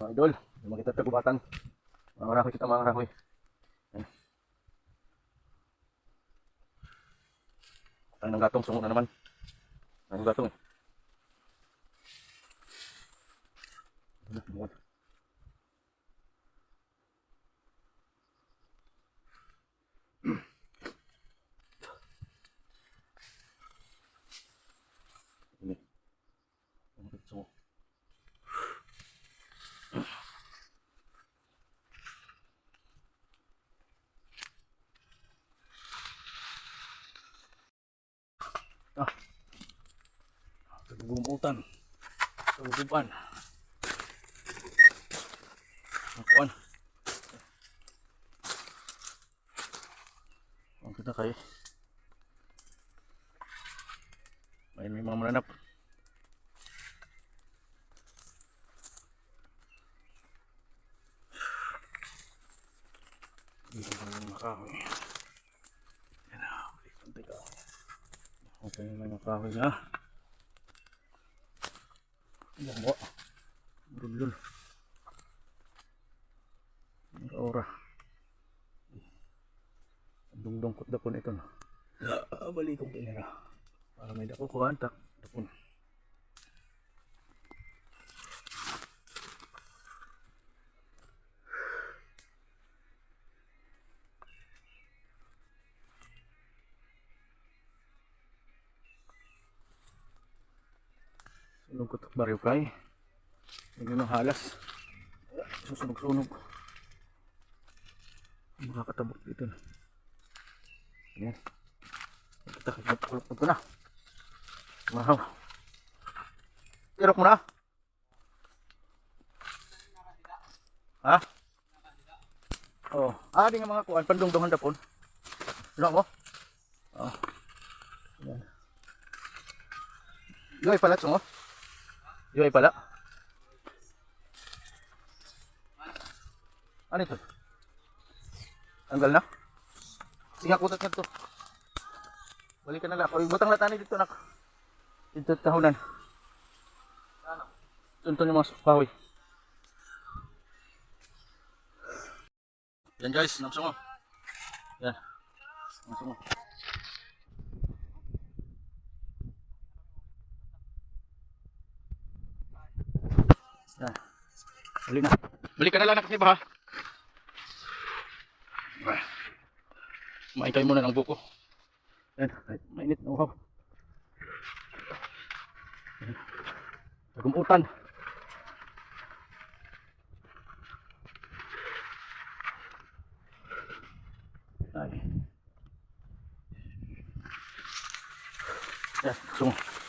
Mga idol, yung mga kita tagubatan. Mga kahoy kita mga kahoy. Ayan. Ay, ng gatong, sungo na naman. Ay, ng gatong. Ayan, ayan. Ini. Ang sungo. Ah. Tagugumutan. Taguguban. Ang kuan. Ang kita kay. May may mga mananap. Dito pa yung makahoy. Yan na, balik ang teka. Okay yung mga kahoy. Brulul. Ang aura. Ang dungdong kot dapon ito no. Ah, balik kong tinira. Para may dako ko antak. Dapon. Ko ito baryo kay. Hindi nang halas. Susunog-sunog. Makakatabok dito na. Ayan. Kita kakulap ko na. Mahaw. Tirok mo na. Ha? Oh, ah, di nga mga kuan pandungdungan dapon. Ano mo? Oh. Ayan. Yoy pala mo. Yoy pala. Ano ito? Tanggal na? Sige, kutat na to. Balik ka na lang. Oy, butang latani dito nak. Dito tahunan. Tunton yung mga kahoy. Yan guys, namsungo. Yan. Namsungo. Yan. Balik na. Balik ka na lang nakasiba ha. Maikay muna ng buko. Yan, mainit na uhaw. Yan. Nagumutan. Ay. Yan, sungo.